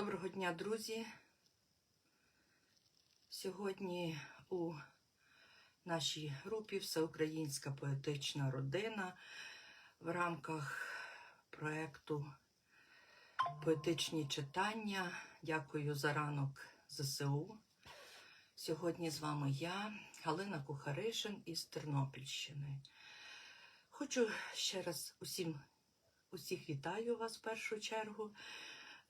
Доброго дня, друзі. Сьогодні у нашій групі Всеукраїнська поетична родина в рамках проєкту Поетичні читання. Дякую за ранок ЗСУ. Сьогодні з вами я, Галина Кухаришин із Тернопільщини. Хочу ще раз усім, усіх вітаю вас в першу чергу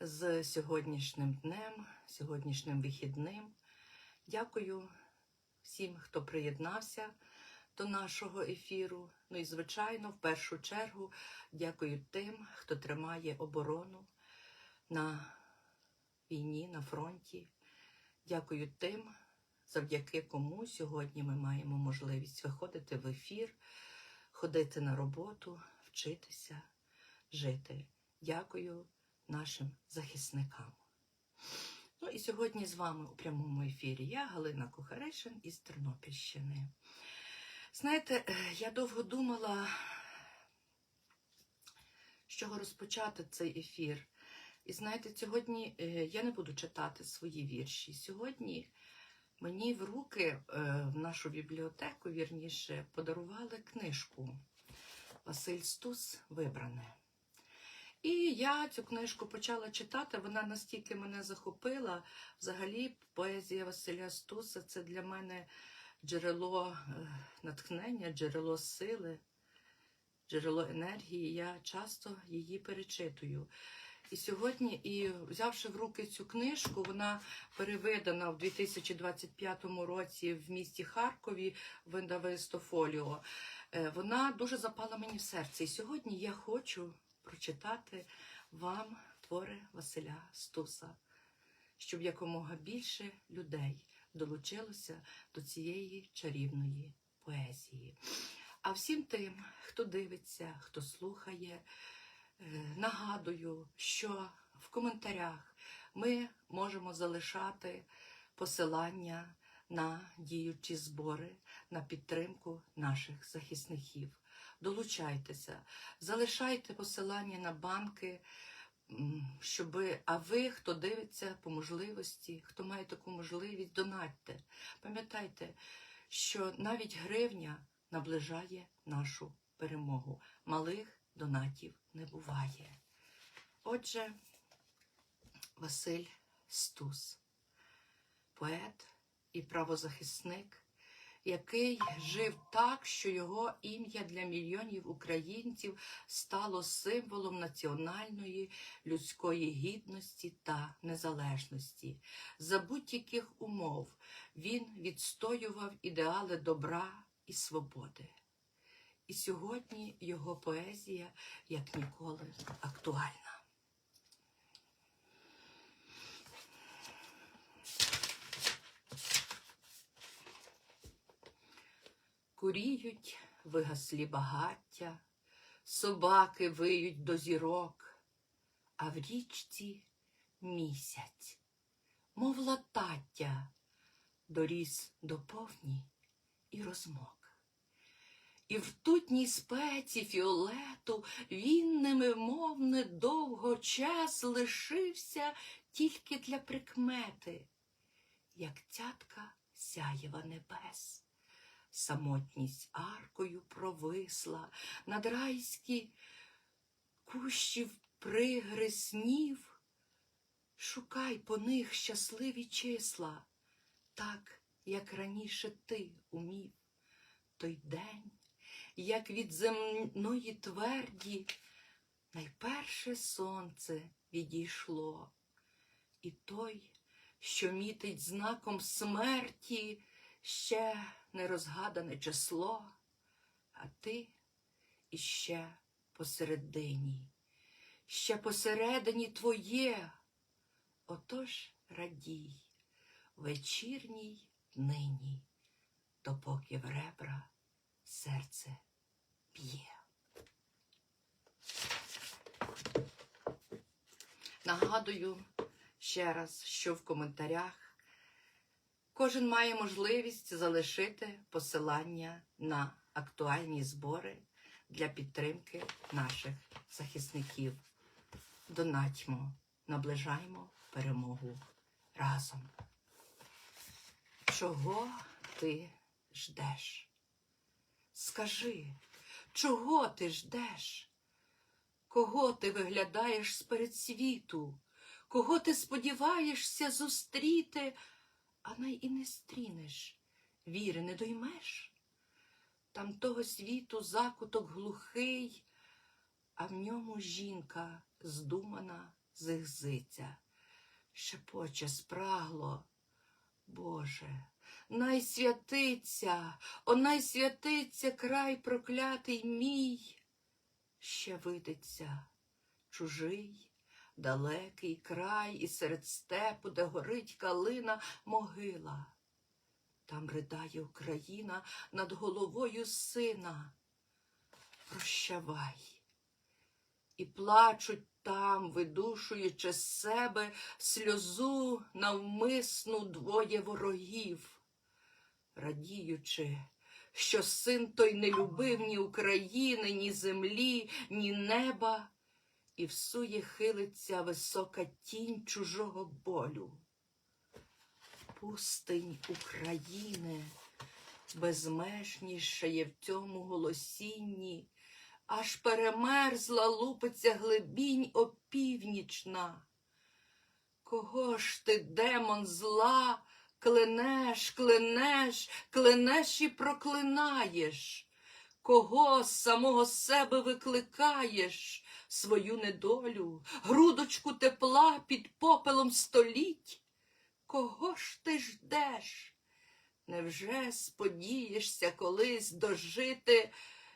з сьогоднішнім днем, сьогоднішнім вихідним. Дякую всім, хто приєднався до нашого ефіру. Ну і, звичайно, в першу чергу дякую тим, хто тримає оборону на війні, на фронті. Дякую тим, завдяки кому сьогодні ми маємо можливість виходити в ефір, ходити на роботу, вчитися, жити. Дякую нашим захисникам. Ну і сьогодні з вами у прямому ефірі я, Галина Кухаришин із Тернопільщини. Знаєте, е, я довго думала, з чого розпочати цей ефір. І знаєте, сьогодні е, я не буду читати свої вірші. Сьогодні мені в руки, е, в нашу бібліотеку, вірніше, подарували книжку Василь Стус Вибране. І я цю книжку почала читати, вона настільки мене захопила. Взагалі, поезія Василя Стуса це для мене джерело е, натхнення, джерело сили, джерело енергії. Я часто її перечитую. І сьогодні, і взявши в руки цю книжку, вона перевидана в 2025 році в місті Харкові в Фоліо. Е, Вона дуже запала мені в серце. І сьогодні я хочу прочитати вам твори Василя Стуса, щоб якомога більше людей долучилося до цієї чарівної поезії. А всім тим, хто дивиться, хто слухає, е, нагадую, що в коментарях ми можемо залишати посилання на діючі збори на підтримку наших захисників. Долучайтеся, залишайте посилання на банки, м, щоби, а ви, хто дивиться по можливості, хто має таку можливість, донатьте. Пам'ятайте, що навіть гривня наближає нашу перемогу. Малих донатів не буває. Отже, Василь Стус, поет і правозахисник який жив так, що його ім'я для мільйонів українців стало символом національної людської гідності та незалежності. За будь-яких умов він відстоював ідеали добра і свободи. І сьогодні його поезія як ніколи актуальна. Куріють вигаслі багаття, собаки виють до зірок, а в річці місяць, мов латаття, доріс до повні і розмок. І в ртутній спеці фіолету він немимовне довго час лишився тільки для прикмети, як цятка сяєва небес самотність аркою провисла, над райські кущів пригриз снів. Шукай по них щасливі числа, так, як раніше ти умів. Той день, як від земної тверді, найперше сонце відійшло, і той, що мітить знаком смерті, ще нерозгадане число, а ти іще посередині, ще посередині твоє. Отож радій вечірній нині, допоки в ребра серце б'є. Нагадую ще раз, що в коментарях Кожен має можливість залишити посилання на актуальні збори для підтримки наших захисників. Донатьмо наближаємо перемогу разом. Чого ти ждеш? Скажи, чого ти ждеш? Кого ти виглядаєш з світу? Кого ти сподіваєшся зустріти, а най і не стрінеш, віри не доймеш? Там того світу закуток глухий, а в ньому жінка здумана зигзиця, шепоче спрагло. Боже, най святиться, о най святиться край проклятий мій, ще видиться чужий, далекий край, і серед степу, де горить калина могила. Там ридає Україна над головою сина. Прощавай. І плачуть там, видушуючи з себе сльозу навмисну двоє ворогів, радіючи, що син той не любив ні України, ні землі, ні неба, і всує хилиться висока тінь чужого болю. Пустинь України безмежніша є в цьому голосінні, аж перемерзла лупиться глибінь опівнічна. Кого ж ти, демон зла, кленеш, кленеш, кленеш і проклинаєш? Кого самого себе викликаєш свою недолю, грудочку тепла під попелом століть? Кого ж ти ждеш? Невже сподієшся колись дожити,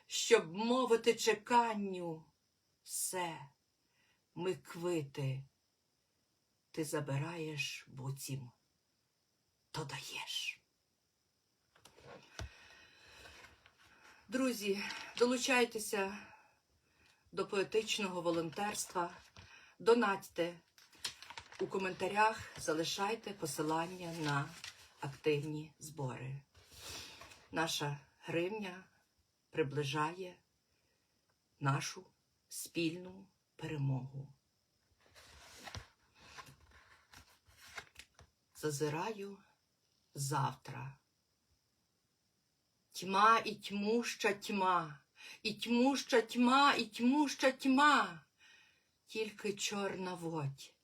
щоб мовити чеканню? Все, ми квити, ти забираєш буцім, то даєш. Друзі, долучайтеся до поетичного волонтерства, донатьте. У коментарях залишайте посилання на активні збори. Наша гривня приближає нашу спільну перемогу. Зазираю завтра. Тьма і тьмуща тьма, і тьмуща тьма, і тьмуща тьма, тільки чорна водь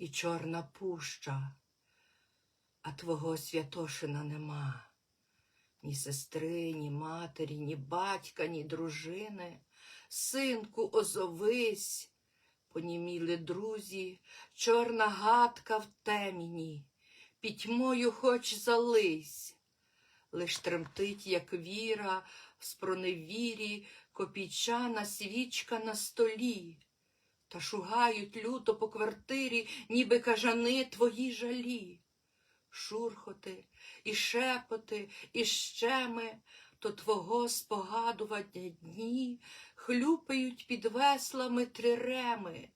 і чорна пуща, а твого Святошина нема. Ні сестри, ні матері, ні батька, ні дружини. Синку, озовись, поніміли друзі, чорна гадка в теміні, пітьмою хоч зались, лиш тремтить, як віра, спроневірі, копійчана свічка на столі та шугають люто по квартирі, ніби кажани твої жалі. Шурхоти і шепоти, і щеми то твого спогадування дні хлюпають під веслами триреми,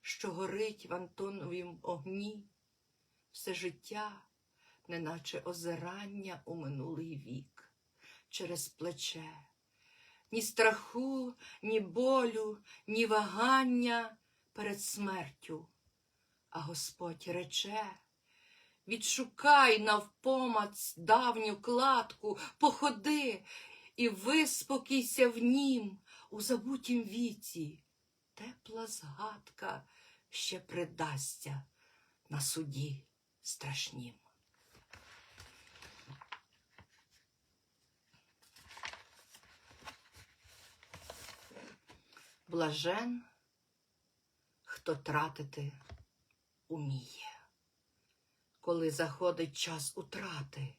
що горить в Антоновім огні. Все життя, неначе озирання у минулий вік, через плече ні страху, ні болю, ні вагання перед смертю. А Господь рече відшукай навпомац давню кладку, походи і виспокійся в нім у забутім віці. Тепла згадка ще придасться на суді страшнім. Блажен, хто тратити уміє, коли заходить час утрати,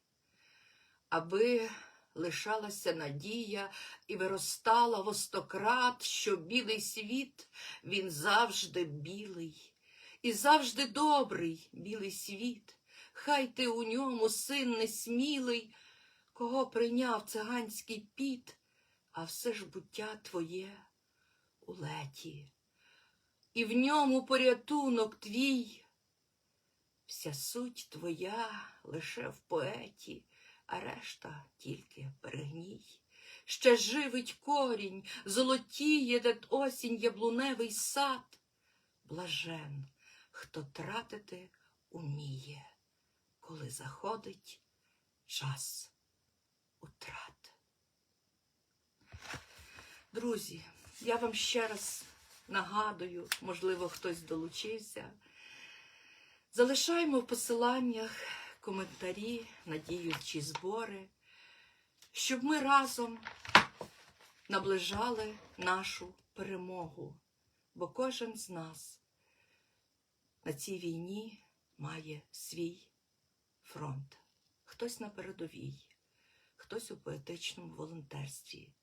аби лишалася надія і виростала востократ, що білий світ він завжди білий, і завжди добрий білий світ. Хай ти у ньому, син несмілий, кого прийняв циганський піт, а все ж буття твоє у леті, і в ньому порятунок твій. Вся суть твоя лише в поеті, а решта тільки перегній. Ще живить корінь, золотіє, де осінь яблуневий сад. Блажен, хто тратити уміє, коли заходить час утрат. Друзі, я вам ще раз нагадую, можливо, хтось долучився. Залишаємо в посиланнях коментарі, надіючі збори, щоб ми разом наближали нашу перемогу, бо кожен з нас на цій війні має свій фронт. Хтось на передовій, хтось у поетичному волонтерстві.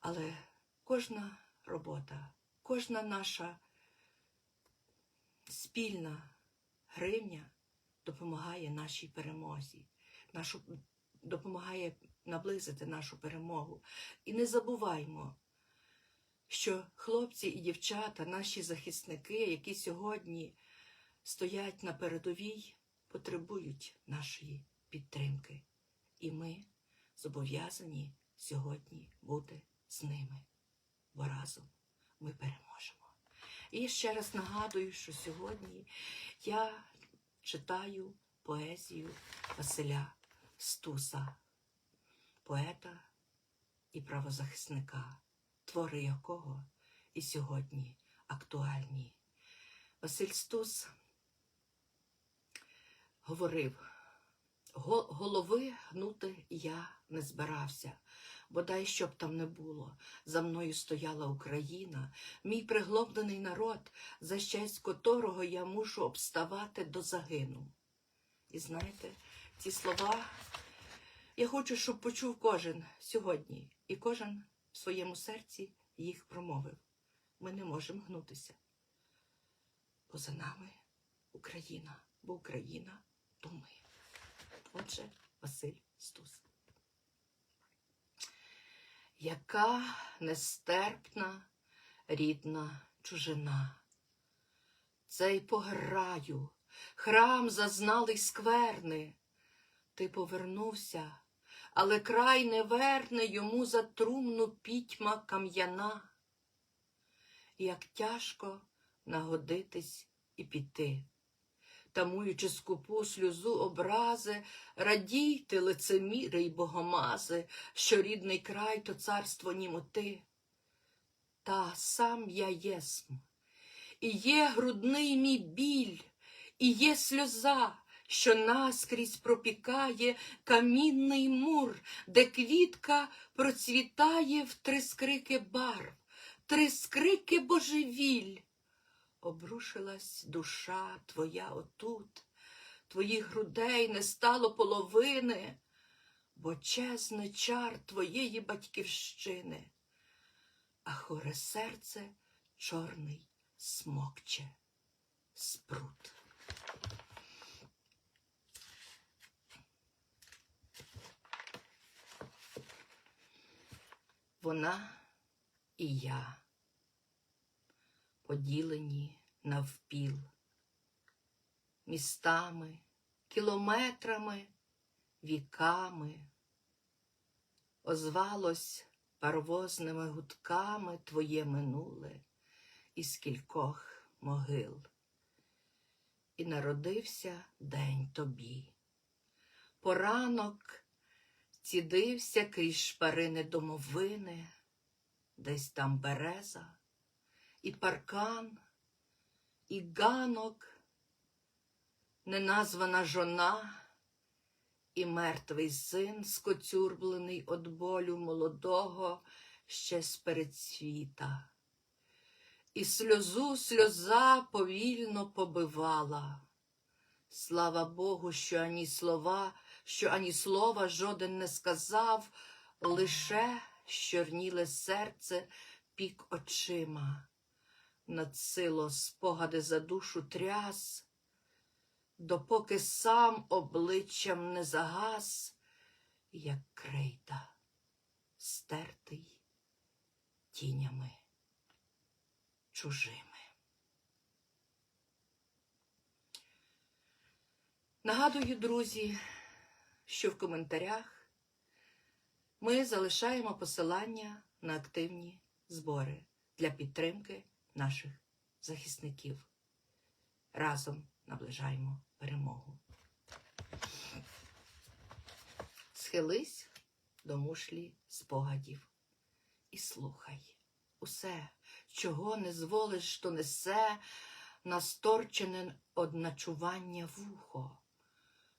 Але кожна робота, кожна наша спільна гривня допомагає нашій перемозі, нашу, допомагає наблизити нашу перемогу. І не забуваймо, що хлопці і дівчата, наші захисники, які сьогодні стоять на передовій, потребують нашої підтримки. І ми зобов'язані сьогодні бути з ними, бо разом ми переможемо. І ще раз нагадую, що сьогодні я читаю поезію Василя Стуса, поета і правозахисника, твори якого і сьогодні актуальні. Василь Стус говорив, «Го- голови гнути я не збирався. Бодай що б там не було, за мною стояла Україна, мій приглоблений народ, за честь котрого я мушу обставати до загину. І знаєте, ці слова я хочу, щоб почув кожен сьогодні, і кожен в своєму серці їх промовив. Ми не можемо гнутися. Бо за нами Україна, бо Україна то. Отже, Василь Стус. Яка нестерпна рідна чужина. Цей пограю, храм зазналий скверни. Ти повернувся, але край не верне йому за трумну пітьма кам'яна. Як тяжко нагодитись і піти. Тамуючи скупу сльозу образи, радійте, лицеміри й богомази, що рідний край то царство німоти. Та сам я єсм, і є грудний мій біль, і є сльоза, що наскрізь пропікає камінний мур, де квітка процвітає в три скрики барв, три скрики божевіль. Обрушилась душа твоя отут, твоїх грудей не стало половини, бо чесне чар твоєї батьківщини, а хоре серце чорний смокче спрут. Вона і я поділені навпіл, містами, кілометрами, віками, озвалось парвозними гудками твоє минуле із кількох могил. І народився день тобі. Поранок цідився крізь шпарини домовини, десь там береза і паркан, і ганок, неназвана жона, і мертвий син, скоцюрблений од болю молодого ще з передсвіта. І сльозу сльоза повільно побивала. Слава Богу, що ані слова, що ані слова жоден не сказав, лише щорніле серце пік очима надсило спогади за душу тряс, допоки сам обличчям не загас, як крейда, стертий тінями чужими. Нагадую, друзі, що в коментарях ми залишаємо посилання на активні збори для підтримки наших захисників. Разом наближаємо перемогу. Схились до мушлі спогадів і слухай усе, чого не зволиш, то несе насторчене одначування вухо,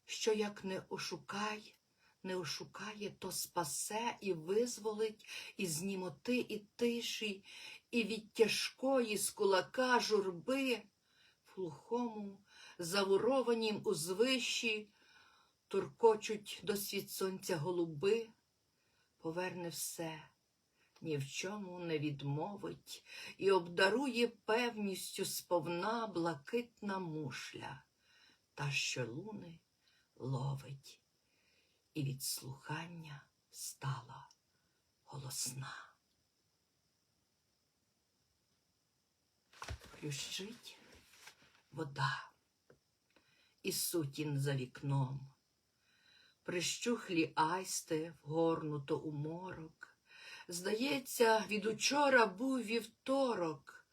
що як не ошукай, не ошукає, то спасе і визволить із німоти і тиші, і від тяжкої з кулака журби, в глухому, завурованім узвищі, туркочуть до світ сонця голуби, поверне все, ні в чому не відмовить і обдарує певністю сповна блакитна мушля, та що луни ловить, і від слухання стала голосна. Хлющить вода, і сутін за вікном, прищухлі айсти вгорнуто у морок. Здається, від учора був вівторок.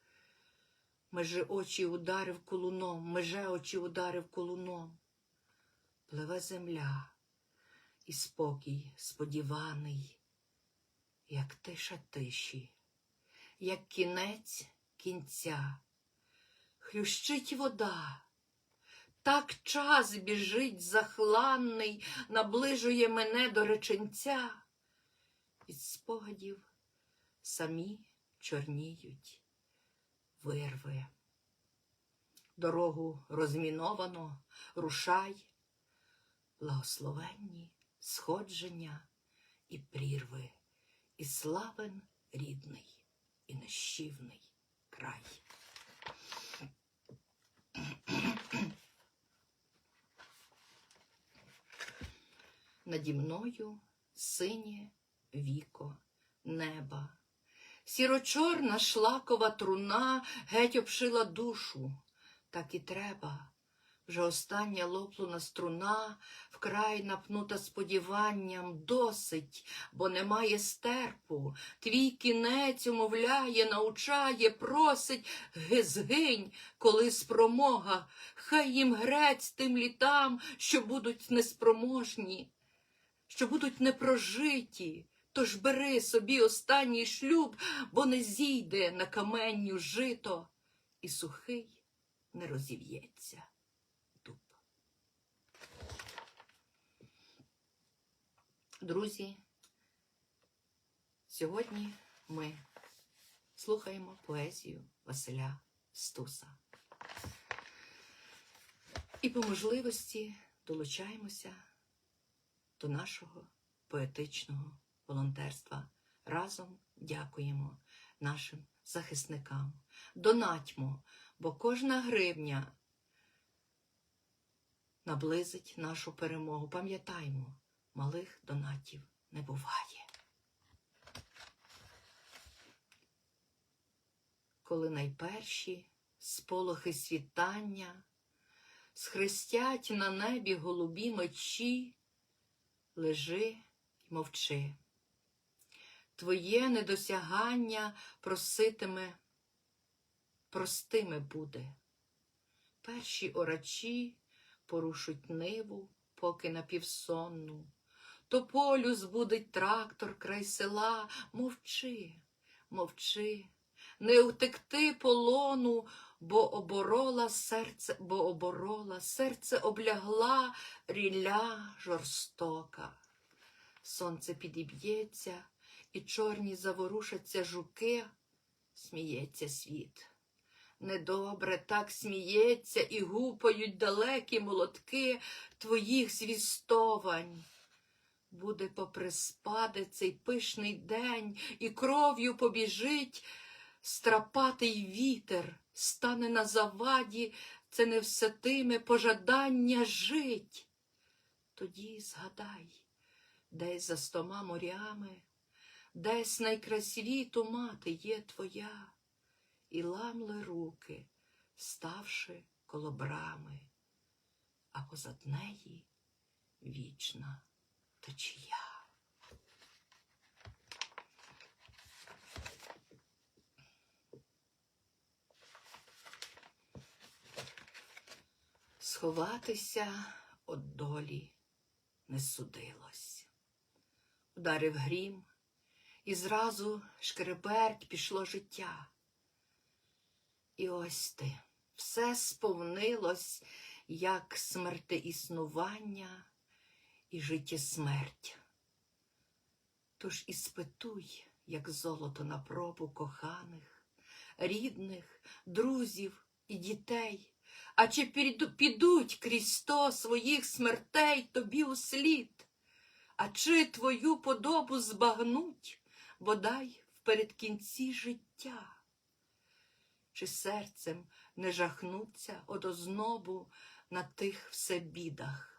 Меже очі ударив колуном, меже очі ударив колуном. Пливе земля, і спокій сподіваний, як тиша тиші, як кінець кінця. Хлющить вода, так час біжить захланний, наближує мене до реченця. Від спогадів самі чорніють вирви. Дорогу розміновано, рушай, благословенні сходження і прірви, і славен рідний, і нещівний край. Наді мною синє віко неба. Сірочорна шлакова труна геть обшила душу, так і треба. Вже остання лоплена струна, вкрай напнута сподіванням, досить, бо немає стерпу. Твій кінець умовляє, научає, просить, «Ги- згинь, коли спромога, хай їм грець тим літам, що будуть неспроможні, що будуть непрожиті. Тож бери собі останній шлюб, бо не зійде на каменню жито, і сухий не розів'ється Друзі, сьогодні ми слухаємо поезію Василя Стуса. І по можливості долучаємося до нашого поетичного волонтерства. Разом дякуємо нашим захисникам. Донатьмо, бо кожна гривня наблизить нашу перемогу. Пам'ятаймо, малих донатів не буває. Коли найперші сполохи світання схрестять на небі голубі мечі, лежи й мовчи. Твоє недосягання проситиме, простиме буде. Перші орачі порушуть ниву, поки напівсонну. То полю збудить трактор край села. Мовчи, мовчи, не утекти полону, бо оборола серце, бо оборола, серце облягла рілля жорстока. Сонце підіб'ється, і чорні заворушаться жуки, сміється світ. Недобре так сміється і гупають далекі молотки твоїх звістовань. Буде поприспаде цей пишний день, і кров'ю побіжить страпатий вітер, стане на заваді, це не всетиме пожадання жить. Тоді згадай, десь за стома морями, десь найкрасвіту мати є твоя, і ламли руки, ставши коло брами, а позад неї вічна течія. Сховатися від долі не судилось. Ударив грім, і зразу шкереберть пішло життя. І ось ти, все сповнилось, як смертеіснування і життєсмерть. Тож і спитуй, як золото на пробу коханих, рідних, друзів і дітей. А чи підуть крізь сто своїх смертей тобі у слід? А чи твою подобу збагнуть, бодай впередкінці життя? Чи серцем не жахнуться од ознобу на тих все бідах?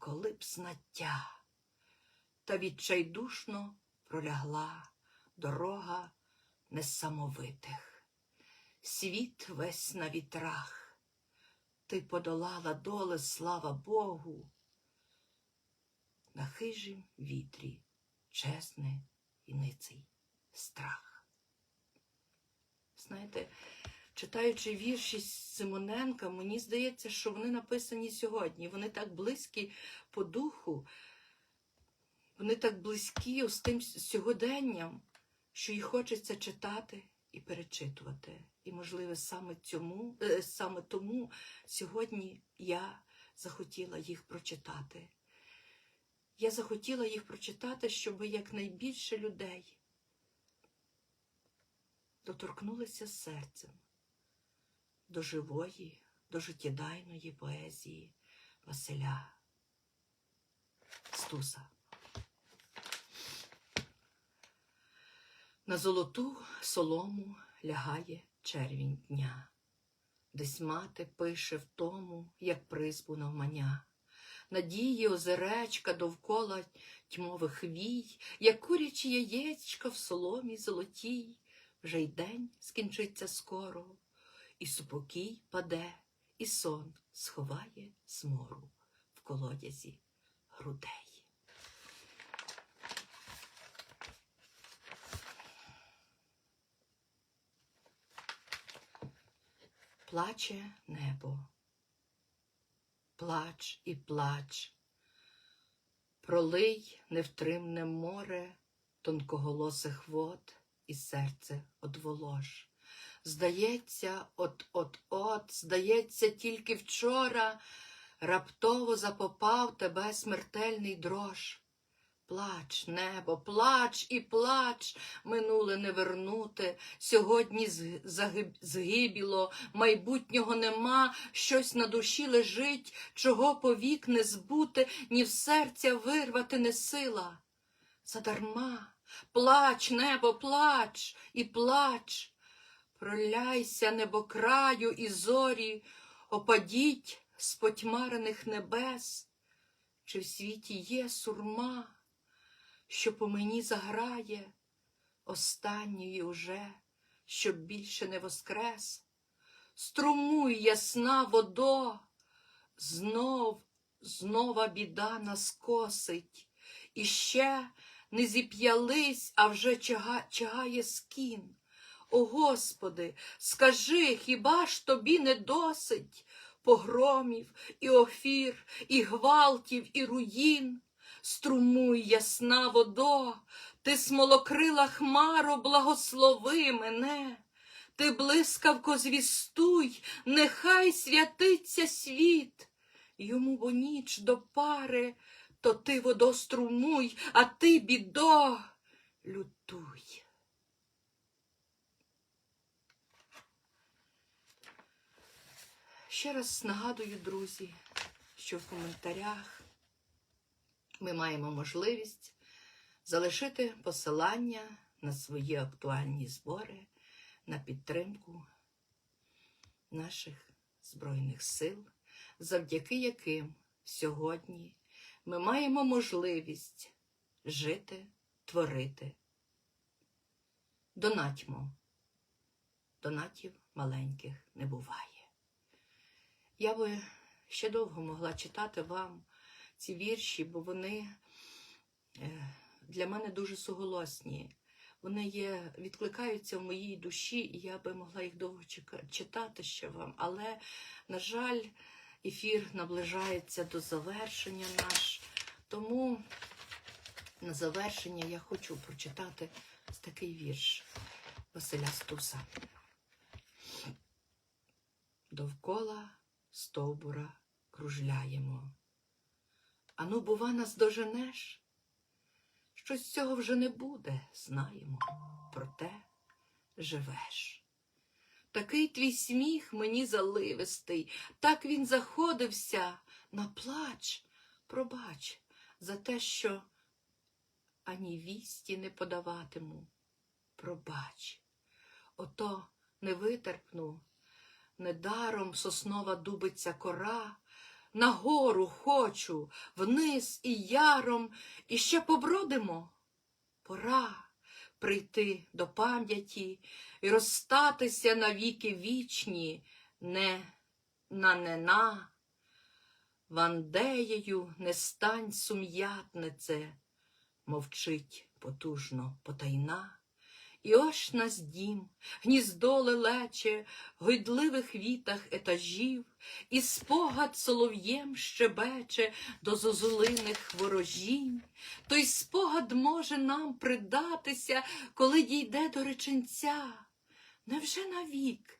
Коли б знаття, та відчайдушно пролягла дорога несамовитих. Світ весь на вітрах, ти подолала доле, слава Богу. На хижім вітрі чесне і ниций страх. Знаєте, читаючи вірші Симоненка, мені здається, що вони написані сьогодні. Вони так близькі по духу, вони так близькі з тим сьогоденням, що їх хочеться читати і перечитувати. І, можливо, саме, цьому, е, саме тому сьогодні я захотіла їх прочитати. Я захотіла їх прочитати, щоб якнайбільше людей доторкнулися серцем до живої, до життєдайної поезії Василя Стуса. На золоту солому лягає червінь дня, десь мати пише в тому, як призбу навмання. Надії озеречка довкола тьмових вій, як курячі яєчка в соломі золотій, вже й день скінчиться скоро, і супокій паде, і сон сховає смору в колодязі грудей. Плаче небо, плач і плач, пролий невтримне море тонкоголосих вод і серце одволож. Здається, от-от-от, здається, тільки вчора раптово запопав тебе смертельний дрож. Плач, небо, плач і плач, минуле не вернути, сьогодні загиб- згибіло, майбутнього нема, щось на душі лежить, чого повік не збути, ні в серця вирвати не сила. Задарма, плач, небо, плач і плач, проляйся небокраю і зорі, опадіть з потьмарених небес, чи в світі є сурма, що по мені заграє, останньої уже, щоб більше не воскрес. Струмуй, ясна водо, знов, знова біда нас косить, і ще не зіп'ялись, а вже чага, чагає скін. О Господи, скажи, хіба ж тобі не досить погромів, і офір, і гвалтів, і руїн? Струмуй, ясна водо, ти смолокрила хмаро, благослови мене. Ти блискавко звістуй, нехай святиться світ. Йому бо ніч до пари, то ти водо струмуй, а ти, бідо, лютуй. Ще раз нагадую, друзі, що в коментарях ми маємо можливість залишити посилання на свої актуальні збори на підтримку наших Збройних сил, завдяки яким сьогодні ми маємо можливість жити, творити. Донатьмо. Донатів маленьких не буває. Я би ще довго могла читати вам ці вірші, бо вони е, для мене дуже суголосні. Вони є, відкликаються в моїй душі, і я би могла їх довго читати ще вам. Але, на жаль, ефір наближається до завершення наш. Тому на завершення я хочу прочитати ось такий вірш Василя Стуса. Довкола стовбура кружляємо. Ану, бува, нас доженеш? Що з цього вже не буде, знаємо, проте живеш. Такий твій сміх мені заливистий, так він заходився на плач, пробач, за те, що ані вісті не подаватиму. Пробач, ото не витерпну, недаром соснова дубиться кора, нагору хочу, вниз і яром, і ще побродимо. Пора прийти до пам'яті і розстатися навіки вічні, не на нена. Вандеєю не стань сум'ятнице, мовчить потужно потайна. І ось нас дім, гніздо лелече, гойдливих вітах етажів, і спогад солов'єм щебече до зозулиних ворожінь. Той спогад може нам придатися, коли дійде до реченця. Невже навік?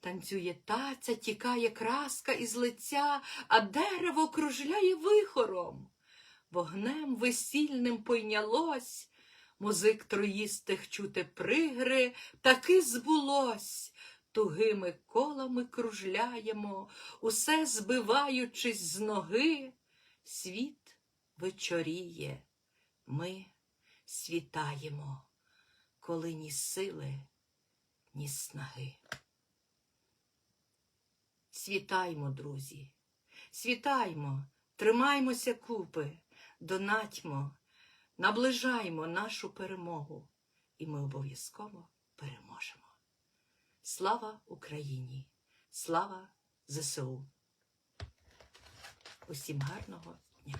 Танцює таця, тікає краска із лиця, а дерево кружляє вихором. Вогнем весільним пойнялось, музик троїстих чути пригри, таки збулось. Тугими колами кружляємо, усе збиваючись з ноги. Світ вечоріє, ми світаємо, коли ні сили, ні снаги. Світаймо, друзі, світаймо, тримаймося купи, донатьмо, наближаймо нашу перемогу, і ми обов'язково переможемо. Слава Україні! Слава ЗСУ! Усім гарного дня!